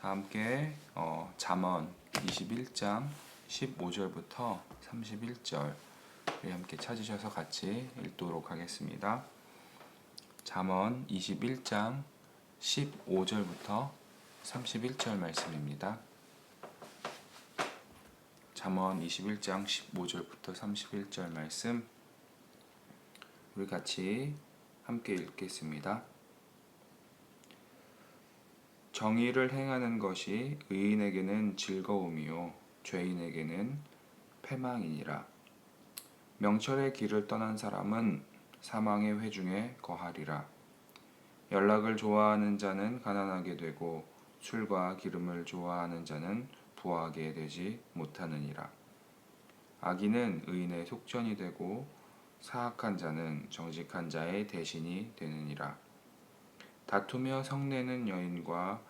다 함께 어, 잠언 21장 15절부터 31절 우리 함께 찾으셔서 같이 읽도록 하겠습니다. 잠언 21장 15절부터 31절 말씀입니다. 잠언 21장 15절부터 31절 말씀 우리 같이 함께 읽겠습니다. 정의를 행하는 것이 의인에게는 즐거움이요 죄인에게는 패망이니라. 명철의 길을 떠난 사람은 사망의 회중에 거하리라. 연락을 좋아하는 자는 가난하게 되고 술과 기름을 좋아하는 자는 부하게 되지 못하느니라. 악인은 의인의 속전이 되고 사악한 자는 정직한 자의 대신이 되느니라. 다투며 성내는 여인과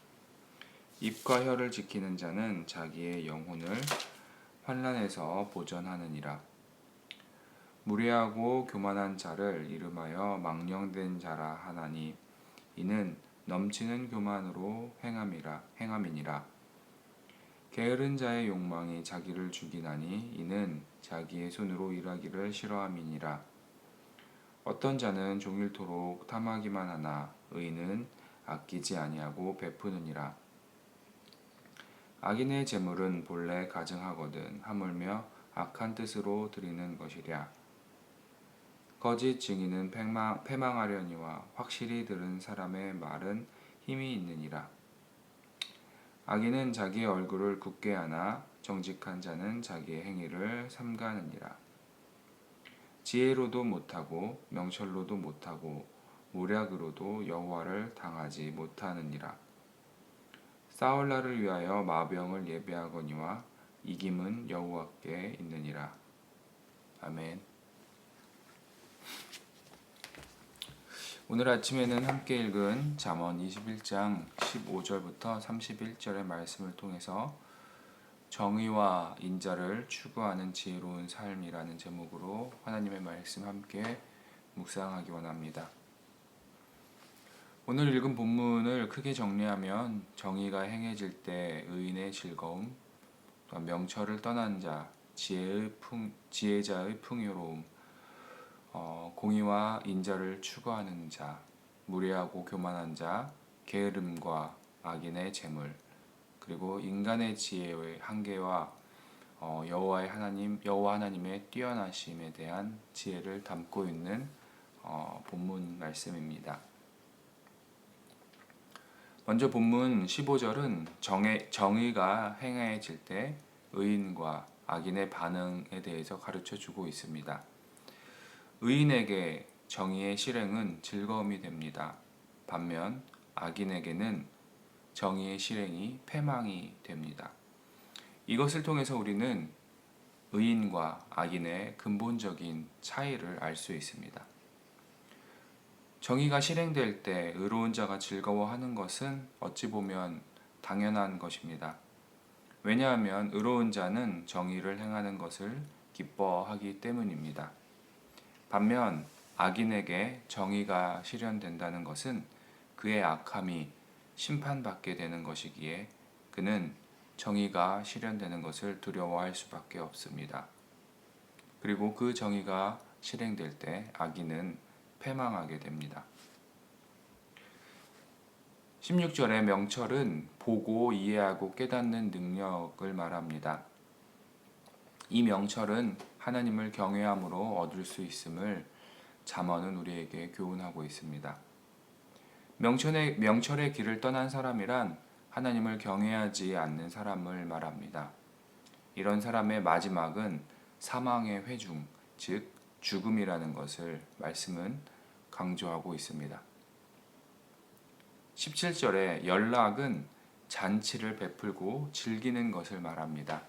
입과 혀를 지키는 자는 자기의 영혼을 환란에서 보전하느니라. 무례하고 교만한 자를 이름하여 망령된 자라 하나니 이는 넘치는 교만으로 행함이라 행함이니라. 게으른 자의 욕망이 자기를 죽이나니 이는 자기의 손으로 일하기를 싫어함이니라. 어떤 자는 종일토록 탐하기만 하나 의인은 아끼지 아니하고 베푸느니라. 악인의 재물은 본래 가증하거든 하물며 악한 뜻으로 드리는 것이랴. 거짓 증인은 패망, 패망하려니와 확실히 들은 사람의 말은 힘이 있느니라. 악인은 자기의 얼굴을 굳게 하나 정직한 자는 자기의 행위를 삼가느니라. 지혜로도 못하고 명철로도 못하고 모략으로도 여호와를 당하지 못하느니라. 날을 위하여 마병을 예배하거니와 이김은 여호와께 있느니라. 아멘. 오늘 아침에는 함께 읽은 잠언 21장 15절부터 31절의 말씀을 통해서 정의와 인자를 추구하는 지혜로운 삶이라는 제목으로 하나님의 말씀 함께 묵상하기 원합니다. 오늘 읽은 본문을 크게 정리하면 정의가 행해질 때 의인의 즐거움, 또한 명철을 떠난 자, 지혜의 풍, 지혜자의 풍요로움, 어, 공의와 인자를 추구하는 자, 무례하고 교만한 자, 게으름과 악인의 재물, 그리고 인간의 지혜의 한계와 어, 여호와의 하나님 여호와 하나님의 뛰어나심에 대한 지혜를 담고 있는 어, 본문 말씀입니다. 먼저 본문 15절은 정의, 정의가 행해질 때 의인과 악인의 반응에 대해서 가르쳐 주고 있습니다. 의인에게 정의의 실행은 즐거움이 됩니다. 반면 악인에게는 정의의 실행이 패망이 됩니다. 이것을 통해서 우리는 의인과 악인의 근본적인 차이를 알 수 있습니다. 정의가 실행될 때 의로운 자가 즐거워하는 것은 어찌 보면 당연한 것입니다. 왜냐하면 의로운 자는 정의를 행하는 것을 기뻐하기 때문입니다. 반면 악인에게 정의가 실현된다는 것은 그의 악함이 심판받게 되는 것이기에 그는 정의가 실현되는 것을 두려워할 수밖에 없습니다. 그리고 그 정의가 실행될 때 악인은 패망하게 됩니다. 16절의 명철은 보고 이해하고 깨닫는 능력을 말합니다. 이 명철은 하나님을 경외함으로 얻을 수 있음을 잠언은 우리에게 교훈하고 있습니다. 명철의, 명철의 길을 떠난 사람이란 하나님을 경외하지 않는 사람을 말합니다. 이런 사람의 마지막은 사망의 회중, 즉 죽음이라는 것을 말씀은 강조하고 있습니다. 17절에 연락은 잔치를 베풀고 즐기는 것을 말합니다.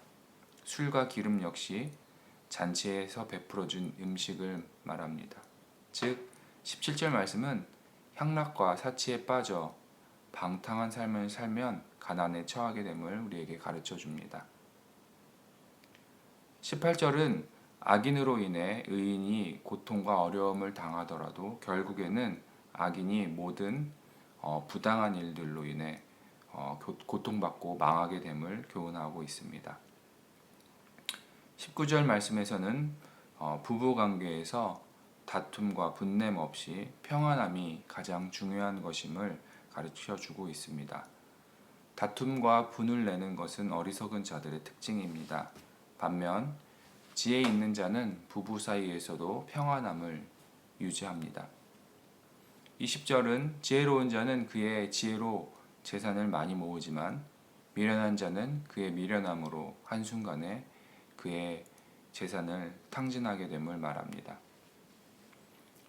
술과 기름 역시 잔치에서 베풀어준 음식을 말합니다. 즉 17절 말씀은 향락과 사치에 빠져 방탕한 삶을 살면 가난에 처하게 됨을 우리에게 가르쳐 줍니다. 18절은 악인으로 인해 의인이 고통과 어려움을 당하더라도 결국에는 악인이 모든 어, 부당한 일들로 인해 어, 고- 고통받고 망하게 됨을 교훈하고 있습니다. 19절 말씀에서는 어, 부부 관계에서 다툼과 분냄 없이 평안함이 가장 중요한 것임을 가르쳐 주고 있습니다. 다툼과 분을 내는 것은 어리석은 자들의 특징입니다. 반면 지혜 있는 자는 부부 사이에서도 평안함을 유지합니다. 20절은 지혜로운 자는 그의 지혜로 재산을 많이 모으지만 미련한 자는 그의 미련함으로 한순간에 그의 재산을 탕진하게 됨을 말합니다.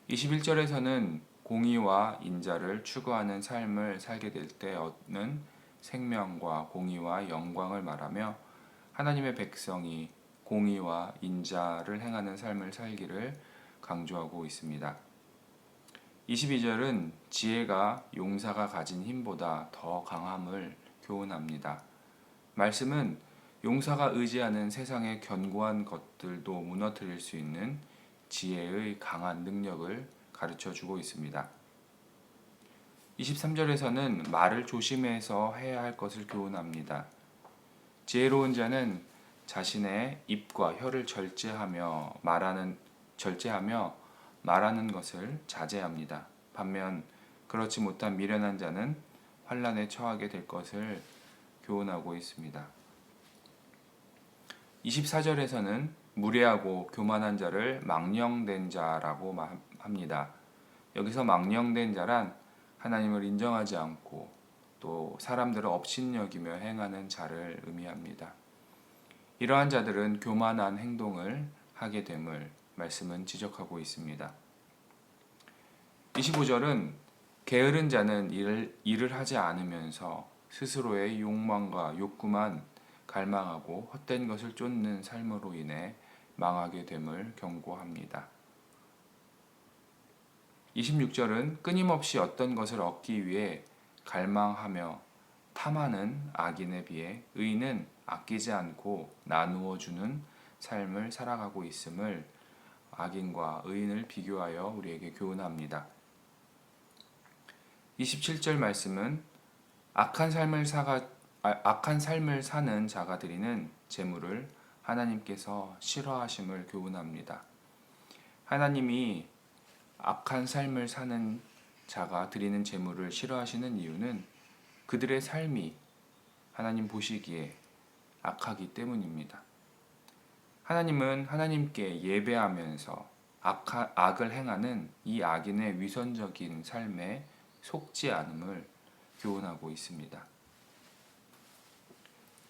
21절에서는 공의와 인자를 추구하는 삶을 살게 될 때 얻는 생명과 공의와 영광을 말하며 하나님의 백성이 공의와 인자를 행하는 삶을 살기를 강조하고 있습니다. 22절은 지혜가 용사가 가진 힘보다 더 강함을 교훈합니다. 말씀은 용사가 의지하는 세상의 견고한 것들도 무너뜨릴 수 있는 지혜의 강한 능력을 가르쳐 주고 있습니다. 23절에서는 말을 조심해서 해야 할 것을 교훈합니다. 지혜로운 자는 자신의 입과 혀를 절제하며 말하는 절제하며 말하는 것을 자제합니다. 반면 그렇지 못한 미련한 자는 환란에 처하게 될 것을 교훈하고 있습니다. 24절에서는 무례하고 교만한 자를 망령된 자라고 마- 합니다. 여기서 망령된 자란 하나님을 인정하지 않고 또 사람들을 업신여기며 행하는 자를 의미합니다. 이러한 자들은 교만한 행동을 하게 됨을 말씀은 지적하고 있습니다. 25절은 게으른 자는 일을, 일을 하지 않으면서 스스로의 욕망과 욕구만 갈망하고 헛된 것을 쫓는 삶으로 인해 망하게 됨을 경고합니다. 26절은 끊임없이 어떤 것을 얻기 위해 갈망하며 탐하는 악인에 비해 의인은 아끼지 않고 나누어 주는 삶을 살아가고 있음을 악인과 의인을 비교하여 우리에게 교훈합니다. 27절 말씀은 악한 삶을 사가 아, 악한 삶을 사는 자가 드리는 제물을 하나님께서 싫어하심을 교훈합니다. 하나님이 악한 삶을 사는 자가 드리는 제물을 싫어하시는 이유는 그들의 삶이 하나님 보시기에 악하기 때문입니다. 하나님은 하나님께 예배하면서 악하, 악을 행하는 이 악인의 위선적인 삶에 속지 않음을 교훈하고 있습니다.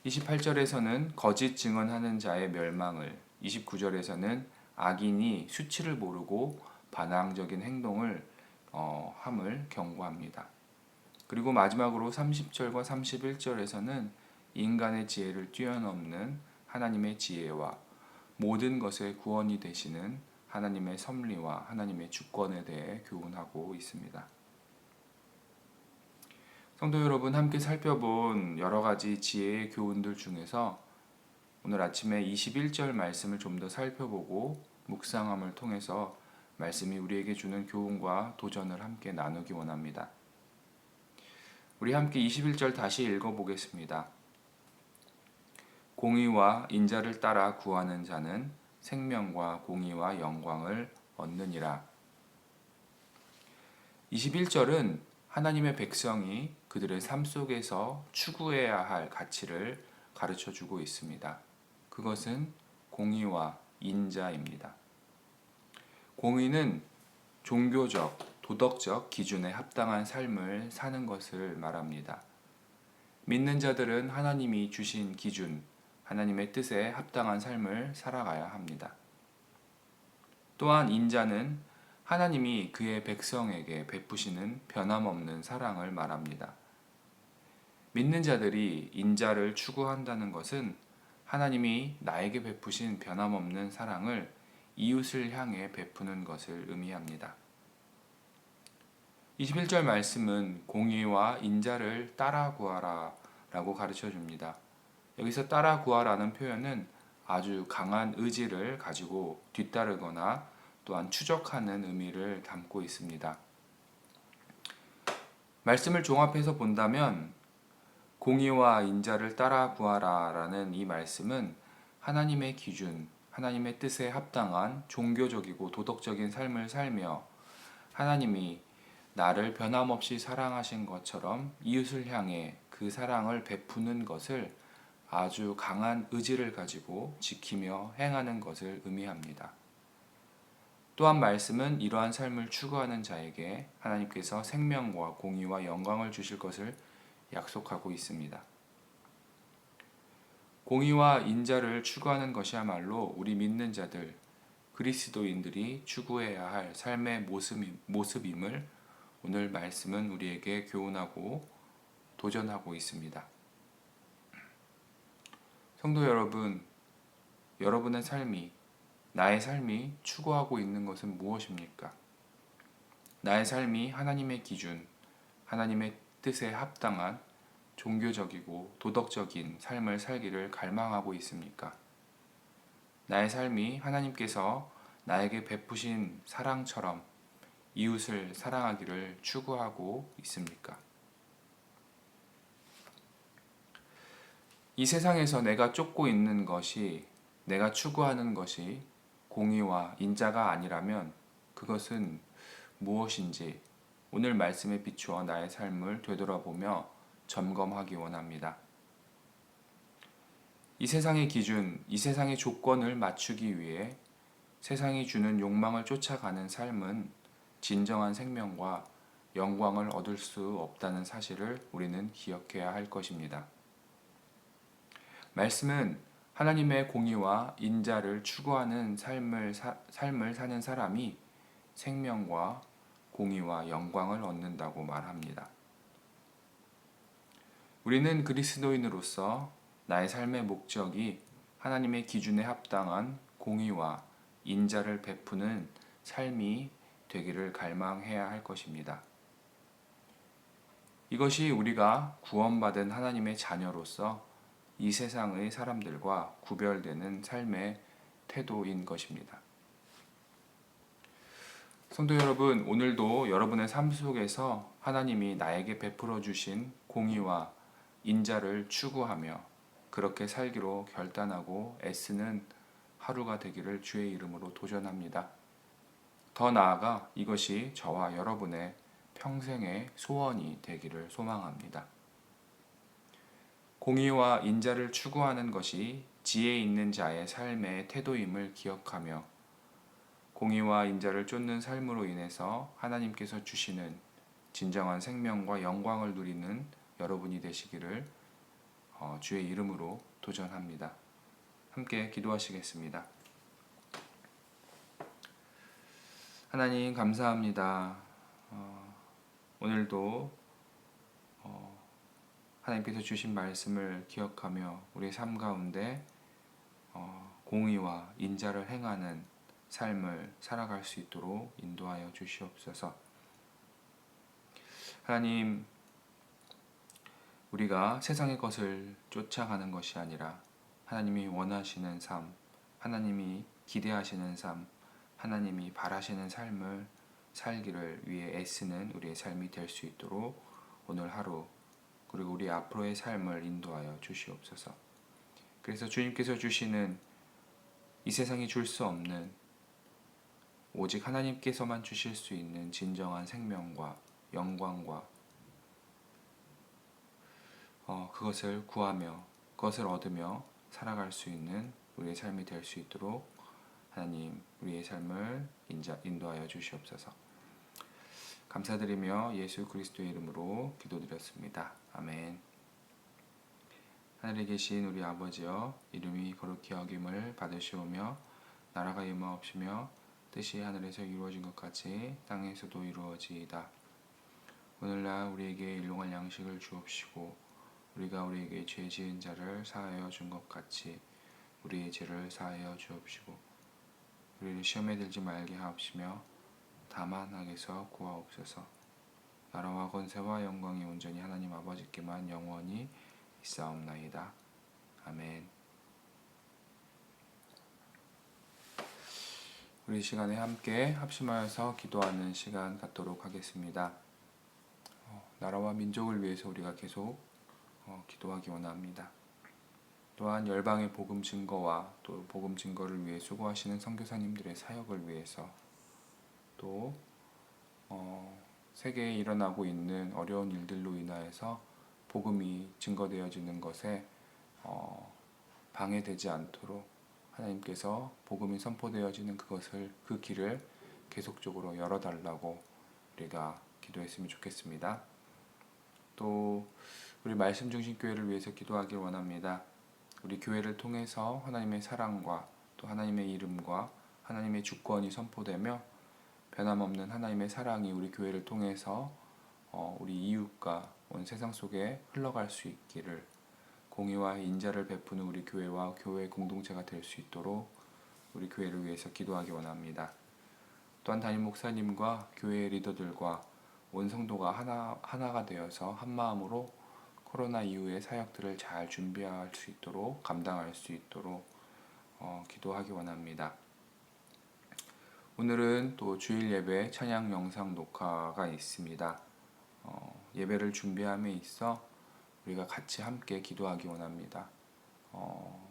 28절에서는 거짓 증언하는 자의 멸망을, 29절에서는 악인이 수치를 모르고 반항적인 행동을 어, 함을 경고합니다. 그리고 마지막으로 30절과 31절에서는 인간의 지혜를 뛰어넘는 하나님의 지혜와 모든 것의 구원이 되시는 하나님의 섭리와 하나님의 주권에 대해 교훈하고 있습니다. 성도 여러분 함께 살펴본 여러 가지 지혜의 교훈들 중에서 오늘 아침에 21절 말씀을 좀 더 살펴보고 묵상함을 통해서 말씀이 우리에게 주는 교훈과 도전을 함께 나누기 원합니다. 우리 함께 21절 다시 읽어보겠습니다. 공의와 인자를 따라 구하는 자는 생명과 공의와 영광을 얻느니라. 21절은 하나님의 백성이 그들의 삶 속에서 추구해야 할 가치를 가르쳐 주고 있습니다. 그것은 공의와 인자입니다. 공의는 종교적, 도덕적 기준에 합당한 삶을 사는 것을 말합니다. 믿는 자들은 하나님이 주신 기준, 하나님의 뜻에 합당한 삶을 살아가야 합니다. 또한 인자는 하나님이 그의 백성에게 베푸시는 변함없는 사랑을 말합니다. 믿는 자들이 인자를 추구한다는 것은 하나님이 나에게 베푸신 변함없는 사랑을 이웃을 향해 베푸는 것을 의미합니다. 21절 말씀은 공의와 인자를 따라 구하라 라고 가르쳐 줍니다. 여기서 따라 구하라는 표현은 아주 강한 의지를 가지고 뒤따르거나 또한 추적하는 의미를 담고 있습니다. 말씀을 종합해서 본다면 공의와 인자를 따라 구하라 라는 이 말씀은 하나님의 기준, 하나님의 뜻에 합당한 종교적이고 도덕적인 삶을 살며 하나님이 나를 변함없이 사랑하신 것처럼 이웃을 향해 그 사랑을 베푸는 것을 아주 강한 의지를 가지고 지키며 행하는 것을 의미합니다. 또한 말씀은 이러한 삶을 추구하는 자에게 하나님께서 생명과 공의와 영광을 주실 것을 약속하고 있습니다. 공의와 인자를 추구하는 것이야말로 우리 믿는 자들, 그리스도인들이 추구해야 할 삶의 모습임을 오늘 말씀은 우리에게 교훈하고 도전하고 있습니다. 성도 여러분, 여러분의 삶이, 나의 삶이 추구하고 있는 것은 무엇입니까? 나의 삶이 하나님의 기준, 하나님의 뜻에 합당한 종교적이고 도덕적인 삶을 살기를 갈망하고 있습니까? 나의 삶이 하나님께서 나에게 베푸신 사랑처럼 이웃을 사랑하기를 추구하고 있습니까? 이 세상에서 내가 쫓고 있는 것이 내가 추구하는 것이 공의와 인자가 아니라면 그것은 무엇인지 오늘 말씀에 비추어 나의 삶을 되돌아보며 점검하기 원합니다. 이 세상의 기준, 이 세상의 조건을 맞추기 위해 세상이 주는 욕망을 쫓아가는 삶은 진정한 생명과 영광을 얻을 수 없다는 사실을 우리는 기억해야 할 것입니다. 말씀은 하나님의 공의와 인자를 추구하는 삶을, 사, 삶을 사는 사람이 생명과 공의와 영광을 얻는다고 말합니다. 우리는 그리스도인으로서 나의 삶의 목적이 하나님의 기준에 합당한 공의와 인자를 베푸는 삶이 되기를 갈망해야 할 것입니다. 이것이 우리가 구원받은 하나님의 자녀로서 이 세상의 사람들과 구별되는 삶의 태도인 것입니다. 성도 여러분, 오늘도 여러분의 삶 속에서 하나님이 나에게 베풀어 주신 공의와 인자를 추구하며 그렇게 살기로 결단하고 애쓰는 하루가 되기를 주의 이름으로 도전합니다. 더 나아가 이것이 저와 여러분의 평생의 소원이 되기를 소망합니다. 공의와 인자를 추구하는 것이 지혜 있는 자의 삶의 태도임을 기억하며 공의와 인자를 쫓는 삶으로 인해서 하나님께서 주시는 진정한 생명과 영광을 누리는 여러분이 되시기를 어, 주의 이름으로 도전합니다. 함께 기도하시겠습니다. 하나님 감사합니다. 어, 오늘도 어, 하나님께서 주신 말씀을 기억하며 우리 삶 가운데 어, 공의와 인자를 행하는 삶을 살아갈 수 있도록 인도하여 주시옵소서. 하나님, 우리가 세상의 것을 쫓아가는 것이 아니라 하나님이 원하시는 삶, 하나님이 기대하시는 삶, 하나님이 바라시는 삶을 살기를 위해 애쓰는 우리의 삶이 될 수 있도록 오늘 하루 그리고 우리 앞으로의 삶을 인도하여 주시옵소서. 그래서 주님께서 주시는 이 세상이 줄 수 없는 오직 하나님께서만 주실 수 있는 진정한 생명과 영광과 어, 그것을 구하며 그것을 얻으며 살아갈 수 있는 우리의 삶이 될 수 있도록 하나님 우리의 삶을 인자, 인도하여 주시옵소서. 감사드리며 예수 그리스도의 이름으로 기도드렸습니다. 아멘. 하늘에 계신 우리 아버지여 이름이 거룩히 여김을 받으시오며 나라가 임하옵시며 뜻이 하늘에서 이루어진 것 같이 땅에서도 이루어지이다. 오늘날 우리에게 일용할 양식을 주옵시고 우리가 우리에게 죄 지은 자를 사하여 준 것 같이 우리의 죄를 사하여 주옵시고 우리를 시험에 들지 말게 하옵시며 다만 악에서 구하옵소서 나라와 권세와 영광이 온전히 하나님 아버지께만 영원히 있사옵나이다 아멘 우리 이 시간에 함께 합심하여서 기도하는 시간 갖도록 하겠습니다. 어, 나라와 민족을 위해서 우리가 계속 어, 기도하기 원합니다. 또한 열방의 복음 증거와 또 복음 증거를 위해 수고하시는 선교사님들의 사역을 위해서 또 어, 세계에 일어나고 있는 어려운 일들로 인하여서 복음이 증거되어지는 것에 어, 방해되지 않도록 하나님께서 복음이 선포되어지는 그것을 그 길을 계속적으로 열어달라고 우리가 기도했으면 좋겠습니다. 또 우리 말씀 중심 교회를 위해서 기도하길 원합니다. 우리 교회를 통해서 하나님의 사랑과 또 하나님의 이름과 하나님의 주권이 선포되며 변함없는 하나님의 사랑이 우리 교회를 통해서 어, 우리 이웃과 온 세상 속에 흘러갈 수 있기를 공의와 인자를 베푸는 우리 교회와 교회 공동체가 될 수 있도록 우리 교회를 위해서 기도하기 원합니다. 또한 담임 목사님과 교회 리더들과 온 성도가 하나 하나가 되어서 한 마음으로 코로나 이후의 사역들을 잘 준비할 수 있도록 감당할 수 있도록 어, 기도하기 원합니다. 오늘은 또 주일 예배 찬양 영상 녹화가 있습니다. 어, 예배를 준비함에 있어 우리가 같이 함께 기도하기 원합니다. 어,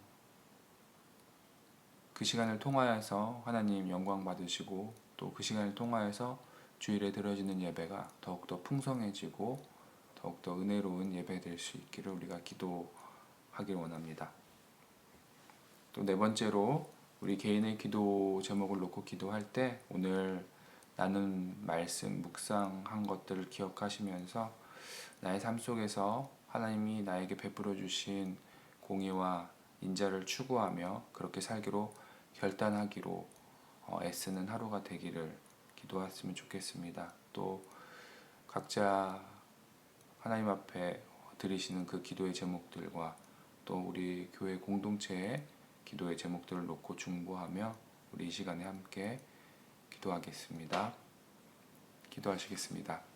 그 시간을 통하여서 하나님 영광 받으시고 또 그 시간을 통하여서 주일에 드려지는 예배가 더욱더 풍성해지고 더욱더 은혜로운 예배 될 수 있기를 우리가 기도하길 원합니다. 또 네 번째로 우리 개인의 기도 제목을 놓고 기도할 때 오늘 나눈 말씀 묵상한 것들을 기억하시면서 나의 삶 속에서 하나님이 나에게 베풀어 주신 공의와 인자를 추구하며 그렇게 살기로 결단하기로 어, 애쓰는 하루가 되기를 기도했으면 좋겠습니다. 또 각자 하나님 앞에 드리시는 그 기도의 제목들과 또 우리 교회 공동체의 기도의 제목들을 놓고 중보하며 우리 이 시간에 함께 기도하겠습니다. 기도하시겠습니다.